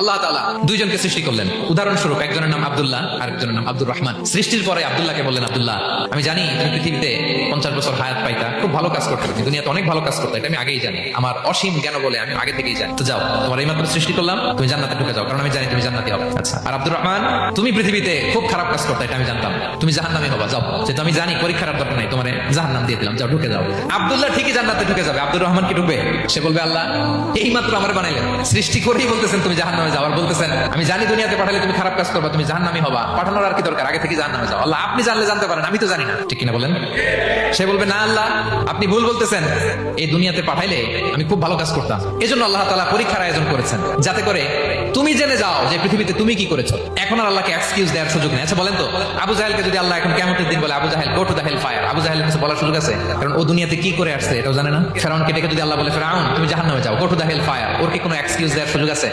আল্লাহ তালা দুইজনকে সৃষ্টি করলেন। উদাহরণস্বরূপ একজনের নাম আবদুল্লাহ আর একজনের নাম আব্দুর রহমান। সৃষ্টির পরে আবদুল্লাহকে বললেন আবদুল্লাহ, আমি জানি পৃথিবীতে বছর হায়াত পাইতা, খুব ভালো কাজ করতে তুমি দুনিয়াতে অনেক ভালো কাজ করতে এটা আমি আগেই জানি। আমার অসীম জ্ঞান বলে আমি আগে থেকেই জানি। তো যাও, তোমার এই মাত্র সৃষ্টি করলাম, তুমি জান্নাতে ঢুকে যাও, কারণ আমি জানি তুমি জান্নাতি হবে। আচ্ছা আর আব্দুর রহমান, তুমি পৃথিবীতে খুব খারাপ কাজ করতে, এটা আমি জানতাম। তুমি জাহান্নামে হবা, যাও। যেহেতু আমি জানি, পরীক্ষার দরকার নাই, তোমার জাহান্নাম দিয়ে দিলাম, যাও, ঢুকে যাও। আব্দুল্লাহ ঠিকই জান্নাতে ঢুকে যাবে। আব্দুর রহমান কি ঢুকবে? সে বলবে, আল্লাহ, এই মাত্র আমার বানাইলেন। সৃষ্টি করেই বলতেছেন, তুমি জাহান্নামে যাও। আর বলতেছেন, আমি জানি দুনিয়াতে পাঠালে তুমি খারাপ কাজ করবা, তুমি জাহান্নামি হবা। পাঠানোর আর কি দরকার? আগে থেকে জাহান্নামে যাও। আল্লাহ, আপনি জানলে জানতে পারেন, আমি তো জানি না। ঠিক কিনা বলেন? সে বলবে না আল্লাহ, আপনি ভুল বলতেছেন। এই দুনিয়াতে পাঠাইলে আমি খুব ভালো কাজ করতাম। এজন্য আল্লাহ তালা পরীক্ষার আয়োজন করেছেন, যাতে করে তুমি জেনে যাও যে পৃথিবীতে তুমি কি করেছ। এখন আর আল্লাহকে এক্সকিউজ দেওয়ার সুযোগ নেই। আচ্ছা বলেন তো, আবু জাহেলকে যদি আল্লাহ এখন কেমন দিন বলে, Abu Jahl go to the fire Abu Jahl কিছু বলার সুযোগ আছে? কারণ ও দুনিয়াতে কি করে আসছে এটাও জানে না। ফেরাউনকে ডেকে যদি আল্লাহ বলে, ফেরাউন, তুমি জাহান্নামে যাও গো টু দ্য ফায়ার ওর কি কোনো এক্সকিউজ দেওয়ার সুযোগ আছে?